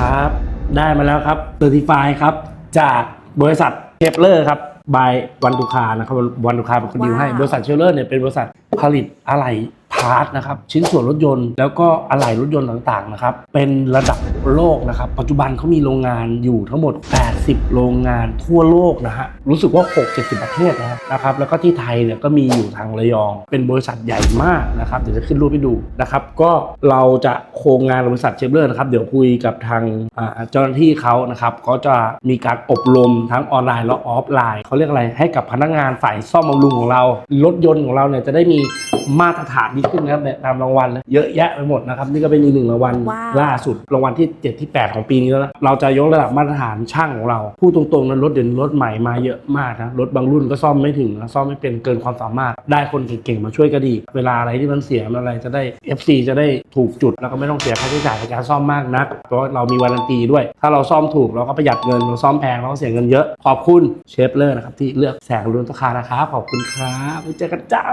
ครับ ได้มาแล้วครับเซอร์ติฟายครับ จากบริษัทเชฟเลอร์ครับบายวันตุคานะครับวันตุคาเป็นคนดีลให้ว้าวบริษัทเชฟเลอร์เนี่ยเป็นบริษัทผลิตอะไหล่พาร์ทนะครับชิ้นส่วนรถยนต์แล้วก็อะไหล่รถยนต์ต่างๆนะครับเป็นระดับโลกนะครับปัจจุบันเขามีโรงงานอยู่ทั้งหมด 80 โรงงานทั่วโลกนะฮะรู้สึกว่า 6-70 ประเทศนะครับแล้วก็ที่ไทยเนี่ยก็มีอยู่ทางระยอง เป็นบริษัทใหญ่มากนะครับเดี๋ยวจะขึ้นรูปให้ดูนะครับก็เราจะโครงงานบริษัทเชฟเลอร์นะครับเดี๋ยวคุยกับทางเจ้าหน้าที่เขานะครับก็จะมีการอบรมทั้งออนไลน์และออฟไลน์เขาเรียกอะไรให้กับพนักงานฝ่ายซ่อมบำรุงของเรารถยนต์ของเราเนี่ยจะได้มี มาตรฐานดีขึ้นนะครับเนี่ยตามรางวัลเลยเยอะแยะไปหมดนะครับนี่ก็เป็นอีกหนึ่งรางวัลว้าวล่าสุดรางวัลที่ 7 ที่ 8 ของปีนี้แล้วนะเราจะยกระดับมาตรฐานช่างของเราพูดตรงๆนะรถเดี๋ยวนี้รถใหม่มาเยอะมากนะรถบางรุ่นก็ซ่อมไม่ถึงนะซ่อมไม่เป็นเกินความสามารถได้คนเก่งๆมาช่วยก็ดี เวลาอะไรที่มันเสียมันอะไรจะได้ FC จะได้ถูกจุดแล้วก็ไม่ต้องเสียค่าใช้จ่ายในการซ่อมมากนักเพราะว่าเรามีวารันตีด้วย ถ้าเราซ่อมถูกเราก็ประหยัดเงินเราซ่อมแพงเราก็เสียเงินเยอะขอบคุณเชฟเลอร์นะครับที่เลือกแสงรุ่นราคานะครับขอบคุณครับไว้เจอกันจ้า